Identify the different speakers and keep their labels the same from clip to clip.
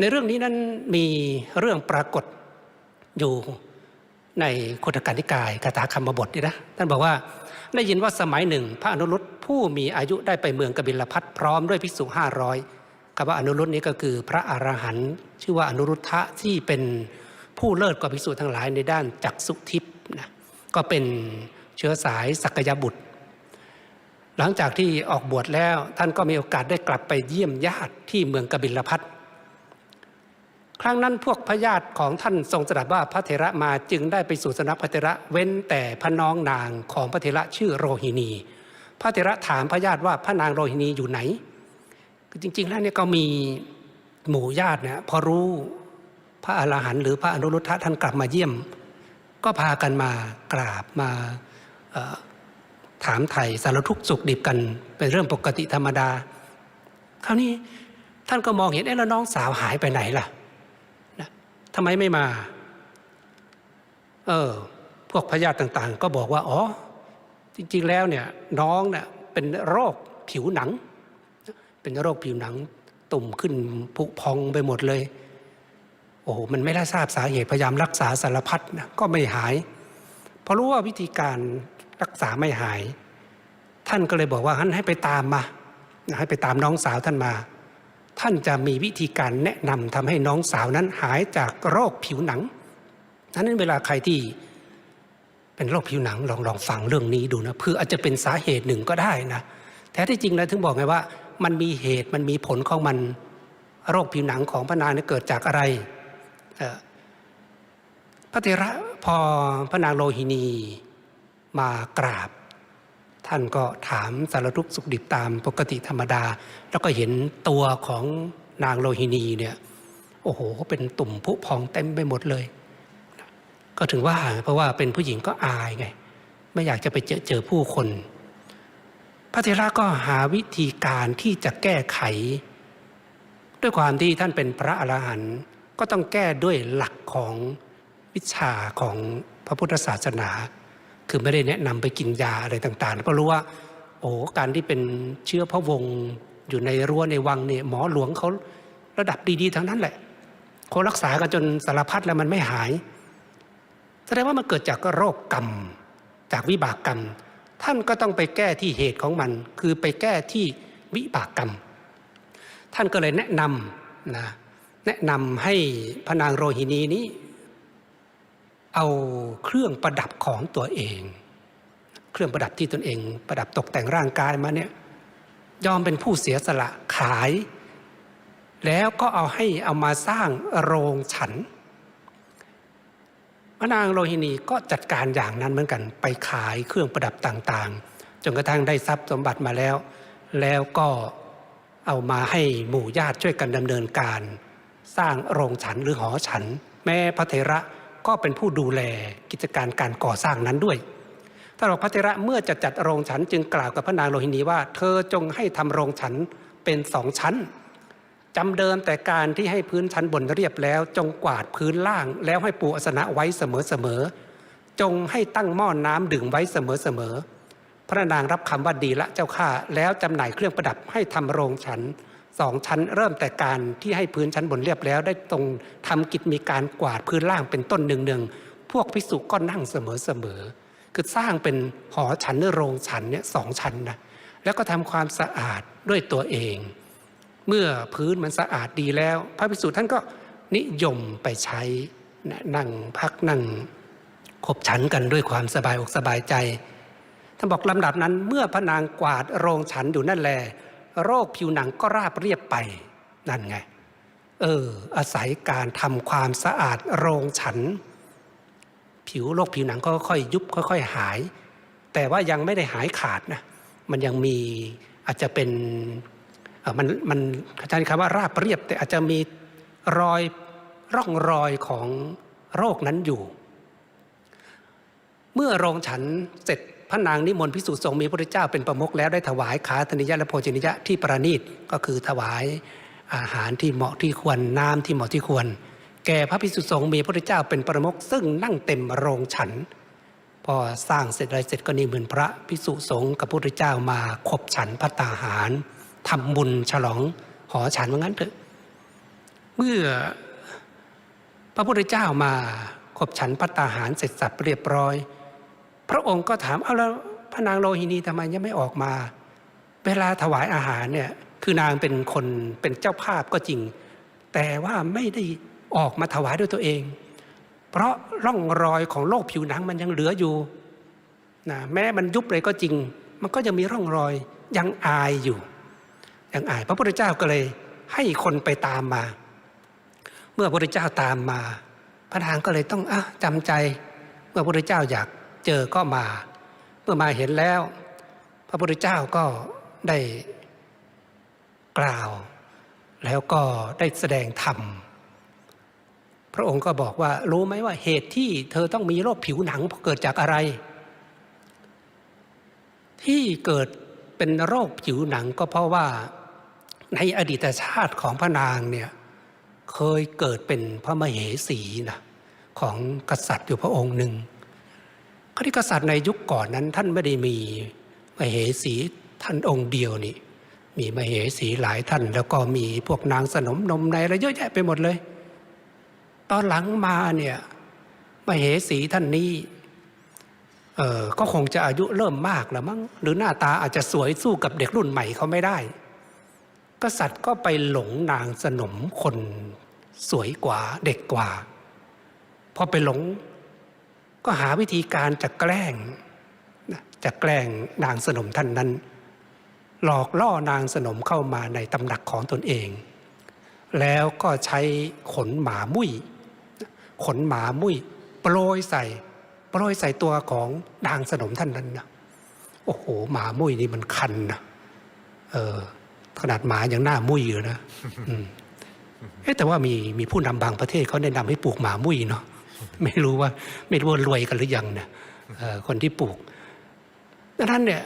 Speaker 1: ในเรื่องนี้นั้นมีเรื่องปรากฏอยู่ในคุตการนิกายคาถาคำบทนี่นะท่านบอกว่าได้ยินว่าสมัยหนึ่ง พระอนุรุตผู้มีอายุได้ไปเมืองกบิลพัทพร้อมด้วยภิกษุห้าร้อยคำว่าอนุรุตนี้ก็คือพระอรหันต์ชื่อว่าอนุรุทธะที่เป็นผู้เลิศกว่าภิกษุทั้งหลายในด้านจักสุทิพย์นะก็เป็นเชื้อสายสักยบุตร หลังจากที่ออกบวชแล้วท่านก็มีโอกาสได้กลับไปเยี่ยมญาติที่เมืองกบิลพัท ครั้งนั้นพวกพญาติของท่านทรงตรัสว่าพระเถระมาจึงได้ไปสู่สนักพระเถระเว้นแต่พระน้องนางของพระเถระชื่อโรหินี พระเถระถามพญาติว่าพระนางโรหินีอยู่ไหนคือจริงๆแล้วเนี่ยก็มีหมู่ญาติเนี่ยพอรู้พระอรหันต์หรือพระอนุรุทธะท่านกลับมาเยี่ยม ก็พากันมากราบมาถามไถ่สารทุกข์สุขดิบกันเป็นเรื่องปกติธรรมดา คราวนี้ท่านก็มองเห็นเอ๊ะแล้วน้องสาวหายไปไหนล่ะ ทำไมไม่มา เออ พวกพยาธิต่างๆ ก็บอกว่า อ๋อ จริงๆแล้วเนี่ย น้องเนี่ยเป็นโรคผิวหนัง เป็นโรคผิวหนัง ตุ่มขึ้นผุพองไปหมดเลย โอ้โห มันไม่ได้ทราบสาเหตุพยายามรักษาสารพัดนะก็ไม่หายพอรู้ว่าวิธีการรักษาไม่หาย ท่านก็เลยบอกว่าท่านให้ไปตามมาให้ไปตามน้องสาวท่านมา ท่านจะมีวิธีการแนะนำทำให้น้องสาวนั้นหายจากโรคผิวหนังฉะนั้นเวลาใครที่เป็นโรคผิวหนังลองลองฟังเรื่องนี้ดูนะเพื่ออาจจะเป็นสาเหตุหนึ่งก็ได้นะแท้ที่จริงแล้วถึงบอกไงว่า มันมีเหตุมันมีผลของมันโรคผิวหนังของพระนางเนี่ยเกิดจากอะไรพระเถระพอพระนางโลหินีมากราบ ท่านก็ถามสารทุกสุขดิบตามปกติธรรมดา แล้วก็เห็นตัวของนางโลหินีเนี่ยโอ้โหเป็นตุ่มผุพองเต็มไปหมดเลย ก็ถึงว่าเพราะว่าเป็นผู้หญิงก็อายไง ไม่อยากจะไปเจอเจอผู้คน พระเทระก็หาวิธีการที่จะแก้ไข ด้วยความที่ท่านเป็นพระอรหันต์ก็ต้องแก้ด้วยหลักของวิชาของพระพุทธศาสนา คือไม่ได้แนะนำไปกินยาอะไรต่างๆก็รู้ว่า โอ้การที่เป็นเชื้อพระวงศ์อยู่ในรั้วในวังเนี่ยหมอหลวงเขาระดับดีๆทั้งนั้นแหละเขารักษากันจนสารพัดแล้วมันไม่หาย แสดงว่ามันเกิดจากโรคกรรม จากวิบากกรรม ท่านก็ต้องไปแก้ที่เหตุของมัน คือไปแก้ที่วิบากกรรม ท่านก็เลยแนะนำนะแนะนำให้พระนางโรหินีนี้ เอาเครื่องประดับของตัวเอง เครื่องประดับที่ตนเอง ประดับตกแต่งร่างกายมาเนี่ยยอมเป็นผู้เสียสละขาย แล้วก็เอาให้เอามาสร้างโรงฉันพระนางโรหินีก็จัดการอย่างนั้นเหมือนกัน ไปขายเครื่องประดับต่างๆ จนกระทั่งได้ทรัพย์สมบัติมาแล้ว แล้วก็เอามาให้หมู่ญาติช่วยกันดำเนินการ สร้างโรงฉันหรือหอฉัน แม้พระเถระ ก็เป็นผู้ดูแลกิจการการก่อสร้างนั้นด้วยถ้าบอกพระเถระเมื่อจะจัดโรงฉันจึงกล่าวกับพระนางโรหินีว่า เธอจงให้ทำโรงฉันเป็นสองชั้นจำเดิมแต่การที่ให้พื้นชั้นบนเรียบแล้ว จงกวาดพื้นล่าง แล้วให้ปูอาสนะไว้เสมอๆจงให้ตั้งหม้อนน้ำดื่มไว้เสมอๆพระนางรับคำว่าดีละเจ้าข้าแล้วจำหน่ายเครื่องประดับให้ทำโรงฉัน สองชั้นเริ่มแต่การที่ให้พื้นชั้นบนเรียบแล้ว ได้ตรงทำกิจมีการกวาดพื้นล่างเป็นต้นหนึ่งหนึ่งพวกภิกษุก็นั่งเสมอๆคือสร้างเป็นหอฉันหรือโรงฉันเนี่ยสองชั้นนะแล้วก็ทำความสะอาดด้วยตัวเอง เมื่อพื้นมันสะอาดดีแล้ว พระภิกษุท่านก็นิยมไปใช้นั่งพักนั่งขบฉันกันด้วยความสบายอกสบายใจท่านบอกลำดับนั้นเมื่อพระนางกวาดโรงฉันอยู่นั่นแหละ โรคผิวหนังก็ราบเรียบไปนั่นไง เออ อาศัยการทำความสะอาดโรงฉัน ผิวโรคผิวหนังก็ค่อยยุบค่อย ๆ หาย แต่ว่ายังไม่ได้หายขาดนะมันยังมีอาจจะเป็นมันมันอาจารย์คำว่าราบเรียบ แต่อาจจะมีรอยร่องรอยของโรคนั้นอยู่ เมื่อโรงฉันเสร็จ พระนางนิมนต์พิสุสงฆ์มีพระเจ้าเป็นประมุขแล้วได้ถวายขาธนิยะและโภชนิยะที่ประณีตก็คือถวายอาหารที่เหมาะที่ควรน้ำที่เหมาะที่ควร แก่พระพิสุสงฆ์มีพระเจ้าเป็นประมุขซึ่งนั่งเต็มโรงฉัน พอสร้างเสร็จอะไรเสร็จก็นิมนต์พระพิสุสงฆ์กับพระพุทธเจ้ามาขบฉันพระตาหารทำบุญฉลองหอฉันว่างั้นเถอะเมื่อพระพุทธเจ้ามาขบฉันพัตตาหารเสร็จสับเรียบร้อย พระองค์ก็ถามเอาแล้วพระนางโลหินีทำไมยังไม่ออกมา เวลาถวายอาหารเนี่ยคือนางเป็นคนเป็นเจ้าภาพก็จริง แต่ว่าไม่ได้ออกมาถวายด้วยตัวเอง เพราะร่องรอยของโรคผิวหนังมันยังเหลืออยู่นะแม้มันยุบเลยก็จริง มันก็ยังมีร่องรอยยังอายอยู่ยังอาย พระพุทธเจ้าก็เลยให้คนไปตามมา เมื่อพระพุทธเจ้าตามมา พระนางก็เลยต้องอจำใจ เมื่อพระพุทธเจ้าอยาก เจอก็มา เมื่อมาเห็นแล้ว พระพุทธเจ้าก็ได้กล่าว แล้วก็ได้แสดงธรรม พระองค์ก็บอกว่ารู้ไหมว่าเหตุที่เธอต้องมีโรคผิวหนังเกิดจากอะไร ที่เกิดเป็นโรคผิวหนังก็เพราะว่าในอดีตชาติของพระนางเนี่ยเคยเกิดเป็นพระมเหสีนะของกษัตริย์อยู่พระองค์หนึ่ง คริกษัตริย์ในยุคก่อนนั้นท่านไม่ได้มีมเหสีท่านองค์เดียวนี่ มีมเหสีหลายท่าน แล้วก็มีพวกนางสนมนมในอะไรเยอะแยะไปหมดเลย ตอนหลังมาเนี่ยมเหสีท่านนี้เออก็คงจะอายุเริ่มมากแล้วมั้งหรือหน้าตาอาจจะสวยสู้กับเด็กรุ่นใหม่เขาไม่ได้ กษัตริย์ก็ไปหลงนางสนมคนสวยกว่าเด็กกว่าพอไปหลง ก็หาวิธีการจะแกล้งจะแกล้งนางสนมท่านนั้น หลอกล่อนางสนมเข้ามาในตำหนักของตนเอง แล้วก็ใช้ขนหมามุ้ยขนหมามุ้ยโปรยใส่โปรยใส่ตัวของนางสนมท่านนั้นนะโอ้โห หมามุ้ยนี่มันคันนะเออขนาดหมายังหน้ามุ้ยอยู่นะเอ๊ะแต่ว่ามีมีผู้นำบางประเทศเขาแนะนำให้ปลูกหมามุ้ยเนาะ ไม่รู้ว่าไม่รู้ว่ารวยกันหรือยังเนี่ยคนที่ปลูกดังนั้นเนี่ย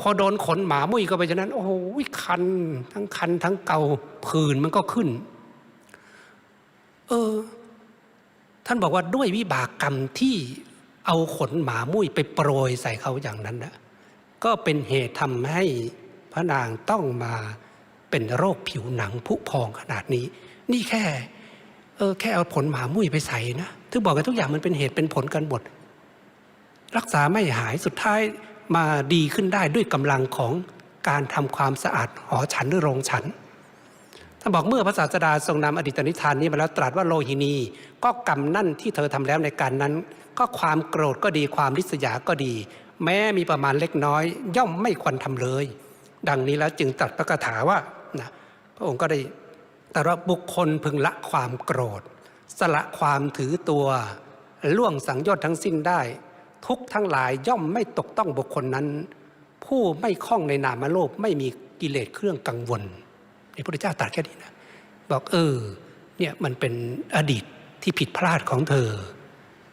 Speaker 1: พอโดนขนหมามุ้ยเข้าไปฉะนั้น โอ้โหคัน ทั้งคัน ทั้งเกาผื่นมันก็ขึ้น เออ ท่านบอกว่าด้วยวิบากกรรมที่เอาขนหมามุ้ยไปโปรยใส่เขาอย่างนั้นนะก็เป็นเหตุทำให้พระนางต้องมาเป็นโรคผิวหนังผุพองขนาดนี้ นี่แค่ เออแค่เอาผลหมามุ้ยไปใส่นะถึงบอกกันทุกอย่างมันเป็นเหตุเป็นผลกันหมดรักษาไม่หายสุดท้ายมาดีขึ้นได้ด้วยกำลังของการทำความสะอาดหอฉันหรือโรงฉันท่านบอกเมื่อพระศาสดาทรงนำอดีตนิทานนี้มาแล้วตรัสว่าโลหินี ก็กรรมนั่นที่เธอทำแล้วในการนั้น ก็ความโกรธก็ดีความริษยาก็ดี แม้มีประมาณเล็กน้อย ย่อมไม่ควรทำเลย ดังนี้แล้วจึงตรัสพระคาถาว่านะพระองค์ก็ได้ แตรัสว่าบุคคลพึงละความโกรธ สละความถือตัวล่วงสังโยชน์ทั้งสิ้นได้ ทุกทั้งหลายย่อมไม่ตกต้องบุคคลนั้น ผู้ไม่คล่องในนามโลภไม่มีกิเลสเครื่องกังวลในพระพุทธเจ้าตรัสแค่นี้นะบอกเออเนี่ยมันเป็นอดีตที่ผิดพลาดของเธอ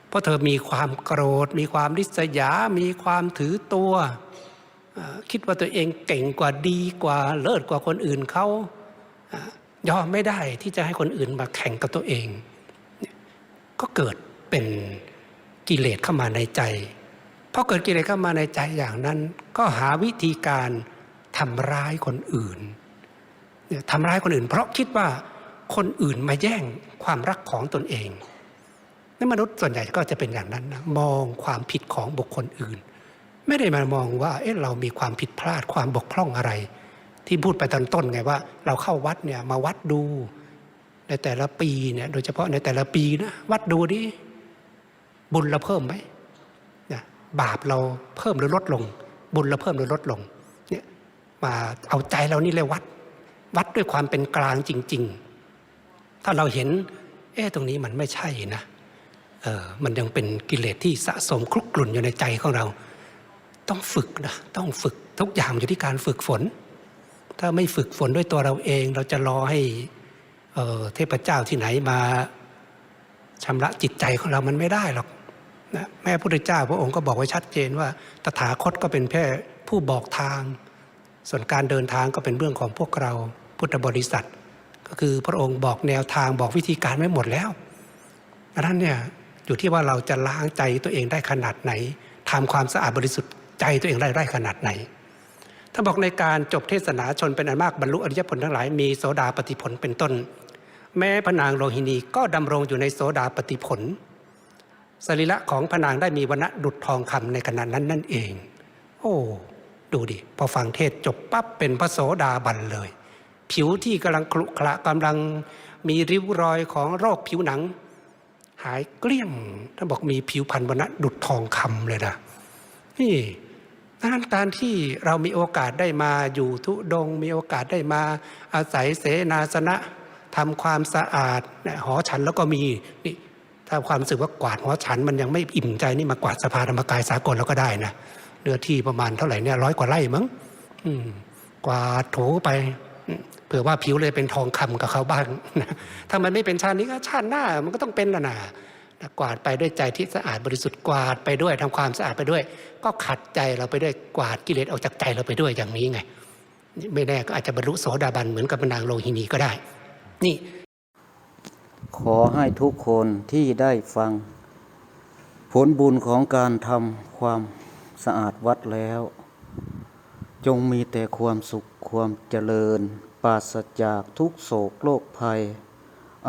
Speaker 1: เพราะเธอมีความโกรธ มีความริษยา มีความถือตัว คิดว่าตัวเองเก่งกว่าดีกว่าเลิศกว่าคนอื่นเขา ยอมไม่ได้ที่จะให้คนอื่นมาแข่งกับตัวเอง ก็เกิดเป็นกิเลสเข้ามาในใจพอเกิดกิเลสเข้ามาในใจอย่างนั้น ก็หาวิธีการทำร้ายคนอื่นทำร้ายคนอื่น เพราะคิดว่าคนอื่นมาแย่งความรักของตนเองนั่นมนุษย์ส่วนใหญ่ก็จะเป็นอย่างนั้นนะมองความผิดของบุคคลอื่น ไม่ได้มามองว่าเอ๊ะเรามีความผิดพลาดความบกพร่องอะไร ที่พูดไปตอนต้นไงว่า เราเข้าวัดเนี่ยมาวัดดูในแต่ละปีเนี่ยโดยเฉพาะในแต่ละปีนะวัดดูดิบุญเราเพิ่มไหมนะบาปเราเพิ่มหรือลดลง บุญเราเพิ่มหรือลดลงเนี่ยมาเอาใจเรานี่เลยวัด วัดด้วยความเป็นกลางจริง ๆ ถ้าเราเห็น เอ๊ะตรงนี้มันไม่ใช่นะเออมันยังเป็นกิเลสที่สะสมคลุกกลุ่นอยู่ในใจของเรา ต้องฝึกนะต้องฝึกทุกอย่างอยู่ที่การฝึกฝน ถ้าไม่ฝึกฝนด้วยตัวเราเอง เราจะรอให้เเทพเจ้าที่ไหนมาชำระจิตใจของเรามันไม่ได้หรอกนะแม่พุทธเจ้าพระองค์ก็บอกไว้ชัดเจนว่า ตถาคตก็เป็นแค่ผู้บอกทาง ส่วนการเดินทางก็เป็นเรื่องของพวกเราพุทธบริษัท ก็คือพระองค์บอกแนวทางบอกวิธีการไว้หมดแล้วดังนั้นเนี่ยอยู่ที่ว่าเราจะล้างใจตัวเองได้ขนาดไหนทำความสะอาดบริสุทธิ์ใจตัวเองได้ได้ขนาดไหน ถ้าบอกในการจบเทศนาชนเป็นอันมากบรรลุอริยผลทั้งหลายมีโสดาปฏิผลเป็นต้น แม้พนางโลหินีก็ดำรงอยู่ในโสดาปฏิผลสรีระของพนางได้มีวรรณะดุจทองคำในขณะนั้นนั่นเอง โอ้ดูดิพอฟังเทศจบปั๊บเป็นพระโสดาบันเลย ผิวที่กำลังครุขระกำลังมีริ้วรอยของโรคผิวหนัง หายเกลี้ยงท่านบอกมีผิวพรรณวรรณะดุจทองคำเลยนะนี่ ดังนั้นการที่เรามีโอกาสได้มาอยู่ทุดง มีโอกาสได้มาอาศัยเสนาสนะทำความสะอาดเนี่ยหอฉันแล้วก็มีนี่ถ้าความรู้สึกว่ากวาดหอฉันมันยังไม่อิ่มใจนี่มากวาดสภาธรรมกายสากลแล้วก็ได้นะเนื้อที่ประมาณเท่าไหร่เนี่ยร้อยกว่าไร่มั้งกวาดโถไปเผื่อว่าผิวเลยเป็นทองคำกับเขาบ้างถ้ามันไม่เป็นชาตินี้ก็ชาติหน้ามันก็ต้องเป็นนะนะนะ กวาดไปด้วยใจที่สะอาดบริสุทธิ์กวาดไปด้วยทำความสะอาดไปด้วย ก็ขัดใจเราไปด้วยกวาดกิเลสออกจากใจเราไปด้วยอย่างนี้ไง ไม่แน่ก็อาจจะบรรลุโสดาบันเหมือนกับนางโลหินีก็ได้ นี่
Speaker 2: ขอให้ทุกคนที่ได้ฟัง ผลบุญของการทำความสะอาดวัดแล้ว จงมีแต่ความสุขความเจริญ ปราศจากทุกโศกโรคภัย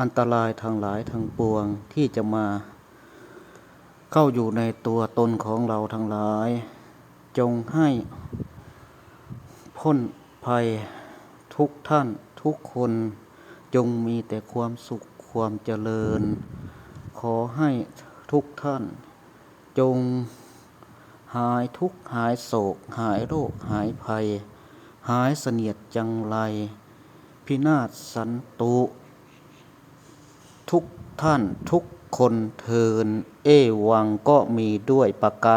Speaker 2: อันตรายทางหลายทางปวงที่จะมา เข้าอยู่ในตัวตนของเราทั้งหลาย จงให้พ้นภัยทุกท่านทุกคนจงมีแต่ความสุขความเจริญ ขอให้ทุกท่าน จงหายทุกหายโศก หายโรคหายภัย หายเสนียดจังไร พินาศสันตุ ทุกท่านทุกคนเทิน เอวังก็มีด้วยประกา